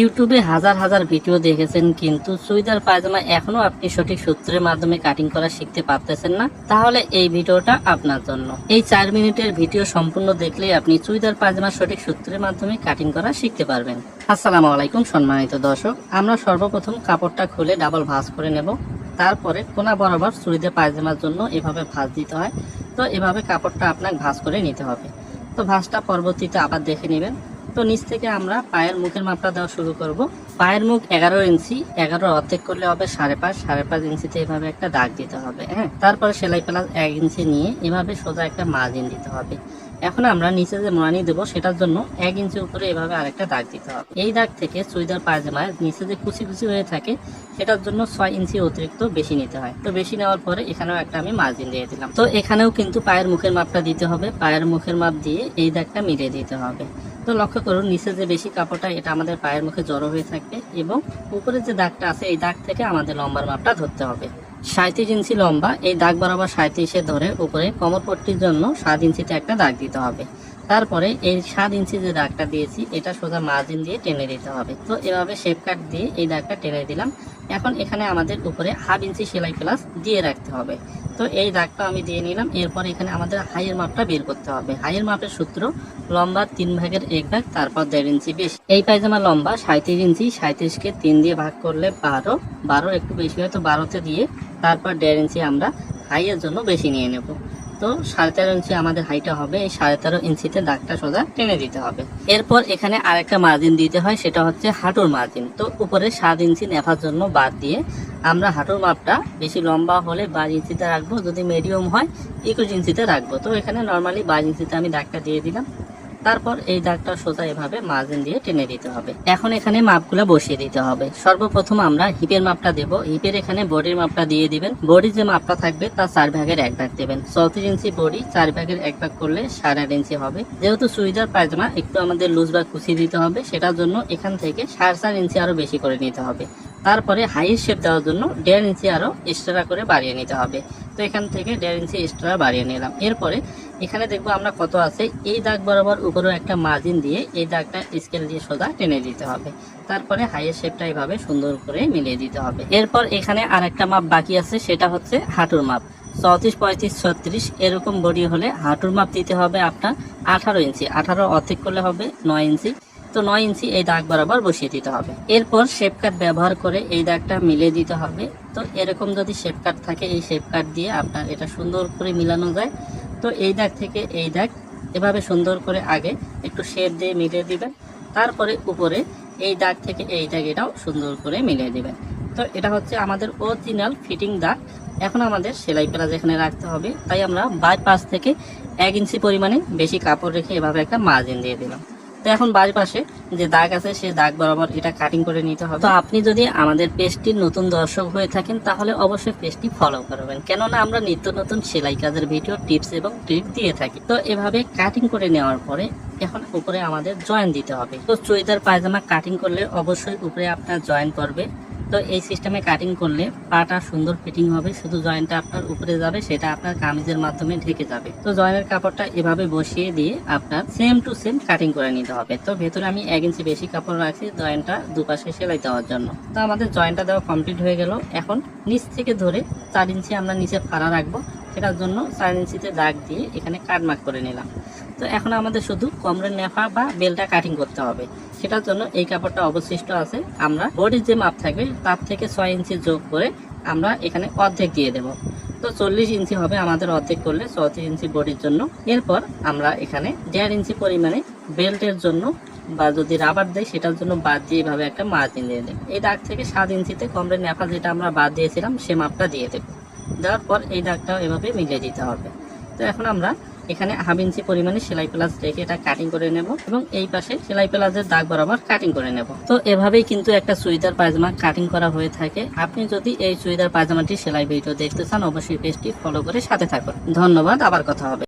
ইউটিউবে হাজার হাজার ভিডিও দেখেছেন, কিন্তু চুইদার পায়জামা এখনও আপনি সঠিক সূত্রের মাধ্যমে কাটিং করা শিখতে পারতেছেন না। তাহলে এই ভিডিওটা আপনার জন্য। এই চার মিনিটের ভিডিও সম্পূর্ণ দেখলেই আপনি চুইদার পায়জামা সঠিক সূত্রের মাধ্যমে কাটিং করা শিখতে পারবেন। আসসালামু আলাইকুম, সম্মানিত দর্শক। আমরা সর্বপ্রথম কাপড়টা খুলে ডাবল ভাঁজ করে নেব। তারপরে কোনা বরাবর চুড়িদার পায়জামার জন্য এভাবে ভাঁজ দিতে হয়। তো এভাবে কাপড়টা আপনাকে ভাঁজ করে নিতে হবে। তো ভাঁজটা পরবর্তীতে আবার দেখে নেবেন। তো নিচ থেকে আমরা পায়ের মুখের মাপটা দেওয়া শুরু করব। পায়ের মুখ এগারো ইঞ্চি, এগারো অর্ধেক করলে হবে সাড়ে পাঁচ সাড়ে পাঁচ ইঞ্চিতে এভাবে একটা দাগ দিতে হবে হ্যাঁ? তারপরে সেলাই প্লাস এক ইঞ্চি নিয়ে এভাবে সোজা একটা মার্জিন দিতে হবে। এখন আমরা নিচে যে মোড়ানি দেবো, সেটার জন্য এক ইঞ্চি উপরে এভাবে আরেকটা দাগ দিতে হবে। এই দাগ থেকে চুইদার পায়জামায় নিচে যে কুচি কুচি হয়ে থাকে, সেটার জন্য ছয় ইঞ্চি অতিরিক্ত বেশি নিতে হয়। তো বেশি নেওয়ার পরে এখানেও একটা আমি মার্জিন দিয়ে দিলাম। তো এখানেও কিন্তু পায়ের মুখের মাপটা দিতে হবে। পায়ের মুখের মাপ দিয়ে এই দাগটা মিলিয়ে দিতে হবে। তো লক্ষ্য করুন, নিচে যে বেশি কাপড়টা, এটা আমাদের পায়ের মুখে জড়ো হয়ে থাকবে এবং উপরে যে দাগটা আছে, এই দাগ থেকে আমাদের লম্বার মাপটা ধরতে হবে। সাঁত্রিশ ইঞ্চি লম্বা, এই দাগ বরাবর সাঁত্রিশে ধরে উপরে কোমর পট্টির জন্য সাত ইঞ্চিতে একটা দাগ দিতে হবে। তারপরে এই সাত ইঞ্চি যে দাগটা দিয়েছি, এটা সোজা মার্জিন দিয়ে টেনে দিতে হবে। তো এভাবে শেপ কাট দিয়ে এই দাগটা টেনে দিলাম। এখন এখানে আমাদের উপরে হাফ ইঞ্চি সেলাই প্লাস দিয়ে রাখতে হবে। তো এই দাগটা আমি দিয়ে নিলাম। এরপর এখানে আমাদের হাইয়ের মাপটা বের করতে হবে। হাইয়ের মাপের সূত্র লম্বা তিন ভাগের এক ভাগ, তারপর দেড় ইঞ্চি বেশি। এই পায়জামা লম্বা সাঁত্রিশ ইঞ্চি সাঁত্রিশকে তিন দিয়ে ভাগ করলে বারো। বারো একটু বেশি হয়তো বারোতে দিয়ে তারপর দেড় ইঞ্চি আমরা হাইয়ের জন্য বেশি নিয়ে নেব। তো সাড়ে তেরো ইঞ্চি আমাদের হাইটা হবে, এই সাড়ে তেরো ইঞ্চিতে দাগটা সোজা টেনে দিতে হবে। এরপর এখানে আরেকটা মার্জিন দিতে হয়, সেটা হচ্ছে হাঁটুর মার্জিন তো উপরে সাত ইঞ্চি নেভার জন্য বাদ দিয়ে আমরা হাঁটুর মাপটা বেশি লম্বা হলে বাইশ ইঞ্চিতে রাখব, যদি মিডিয়াম হয়, একুশ ইঞ্চিতে রাখব। তো এখানে নর্মালি বাইশ ইঞ্চিতে আমি দাগটা দিয়ে দিলাম। তারপর এই দাগটা সোজা এভাবে মার্জিন দিয়ে টেনে দিতে হবে। এখন এখানে মাপগুলো বসিয়ে দিতে হবে। সর্বপ্রথম আমরা হিপের মাপটা দেব। হিপের এখানে বডির মাপটা দিয়ে দিবেন। বডির যে মাপটা থাকবে তার চার ভাগের এক ভাগ দেবেন। চৌত্রিশ ইঞ্চি বডি, চার ভাগের এক ভাগ করলে সাড়ে আট ইঞ্চি হবে। যেহেতু সুইজার পায়জামা, একটু আমাদের লুজ বা কুচি দিতে হবে। সেটার জন্য এখান থেকে সাড়ে চার ইঞ্চি আরও বেশি করে নিতে হবে। তারপরে হাইট শেপ দেওয়ার জন্য দেড় ইঞ্চি আরও এক্সট্রা করে বাড়িয়ে নিতে হবে। তো এখান থেকে দেড় ইঞ্চি এক্সট্রা বাড়িয়ে নিলাম। এরপরে এখানে দেখব আমরা কত আছে। এই দাগ বরাবর উপরেও একটা মার্জিন দিয়ে এই দাগটা স্কেল দিয়ে সোজা টেনে দিতে হবে। তারপরে হাইয়ের শেপটা এইভাবে সুন্দর করে মিলিয়ে দিতে হবে। এরপর এখানে আর একটা মাপ বাকি আছে, সেটা হচ্ছে হাঁটুর মাপ চৌত্রিশ, পঁয়ত্রিশ, ছত্রিশ, এরকম বডি হলে হাঁটুর মাপ দিতে হবে আপনার আঠারো ইঞ্চি। আঠারো অর্ধেক করলে হবে নয় ইঞ্চি। তো নয় ইঞ্চি এই দাগ বরাবর বসিয়ে দিতে হবে। এরপর শেপ কাট ব্যবহার করে এই দাগটা মিলিয়ে দিতে হবে। তো এরকম যদি শেপ কাট থাকে, এই শেপ কাট দিয়ে আপনার এটা সুন্দর করে মিলানো যায়। তো এই দাগ থেকে এই দাগ এভাবে সুন্দর করে আগে একটু শেপ দিয়ে মিলিয়ে দিবেন। তারপরে উপরে এই দাগ থেকে এই দাগ এটাও সুন্দর করে মিলিয়ে দিবেন। তো এটা হচ্ছে আমাদের অরিজিনাল ফিটিং দাগ। এখন আমাদের সেলাই প্লাস এখানে রাখতে হবে। তাই আমরা বাই পাশ থেকে এক ইঞ্চি পরিমাণে বেশি কাপড় রেখে এভাবে একটা মার্জিন দিয়ে দিলাম। তো এখন বাড়ির পাশে, যে দাগ আছে সেই দাগ বরাবর এটা কাটিং করে নিতে হবে। তো আপনি যদি আমাদের পেস্টটির নতুন দর্শক হয়ে থাকেন, তাহলে অবশ্যই পেস্টটি ফলো করবেন। কেননা আমরা নিত্য নতুন সেলাই কাজের ভিডিও টিপস এবং ট্রিপ দিয়ে থাকি। তো এভাবে কাটিং করে নেওয়ার পরে এখন উপরে আমাদের জয়েন দিতে হবে। তো চুইদার পায়জামা কাটিং করলে অবশ্যই উপরে আপনার জয়েন করবে। তো এই সিস্টেমে কাটিং করলে পাটা সুন্দর ফিটিং হবে, শুধু জয়েন্টটা আপনার উপরে যাবে, সেটা আপনার কামিজের মাধ্যমে ঢেকে যাবে। তো জয়েন্টের কাপড়টা এভাবে বসিয়ে দিয়ে আপনার সেম টু সেম কাটিং করে নিতে হবে। তো ভেতরে আমি এক ইঞ্চি বেশি কাপড় রাখছি জয়েন্টটা দুপাশে সেলাই দেওয়ার জন্য। তো আমাদের জয়েন্টটা দেওয়া কমপ্লিট হয়ে গেল। এখন নিচ থেকে ধরে চার ইঞ্চি আমরা নিচে ফাড়া রাখব। সেটার জন্য চার ইঞ্চিতে দাগ দিয়ে এখানে কাটমার্ক করে নিলাম। তো এখন আমাদের শুধু কমরের নেফা বা বেলটা কাটিং করতে হবে। সেটার জন্য এই কাপড়টা অবশিষ্ট আছে। আমরা বডির যে মাপ থাকবে তার থেকে ছয় ইঞ্চি যোগ করে আমরা এখানে অর্ধেক দিয়ে দেব। তো চল্লিশ ইঞ্চি হবে আমাদের অর্ধেক করলে চৌত্রিশ ইঞ্চি বডির জন্য। এরপর আমরা এখানে দেড় ইঞ্চি পরিমাণে বেল্টের জন্য বা যদি রাবার দেয় সেটার জন্য বাদ দিয়ে এভাবে একটা মার্জিন দিয়ে দেব। এই দাগ থেকে সাত ইঞ্চিতে কমরের নেফা যেটা আমরা বাদ দিয়েছিলাম সে মাপটা দিয়ে দেব। দেওয়ার পর এই দাগটাও এভাবে মিলিয়ে দিতে হবে। তো এখন আমরা এখানে হাফ ইঞ্চি পরিমাণে সেলাই প্লাস রেখে এটা কাটিং করে নেব এবং এই পাশে সেলাই প্লাসের দাগ বরাবর কাটিং করে নেব। তো এভাবেই কিন্তু একটা সুইদার পায়জামা কাটিং করা হয়ে থাকে। আপনি যদি এই সুইদার পায়জামাটি সেলাই ভিডিও দেখতে চান, অবশ্যই পেজটি ফলো করে সাথে থাকুন। ধন্যবাদ, আবার কথা হবে।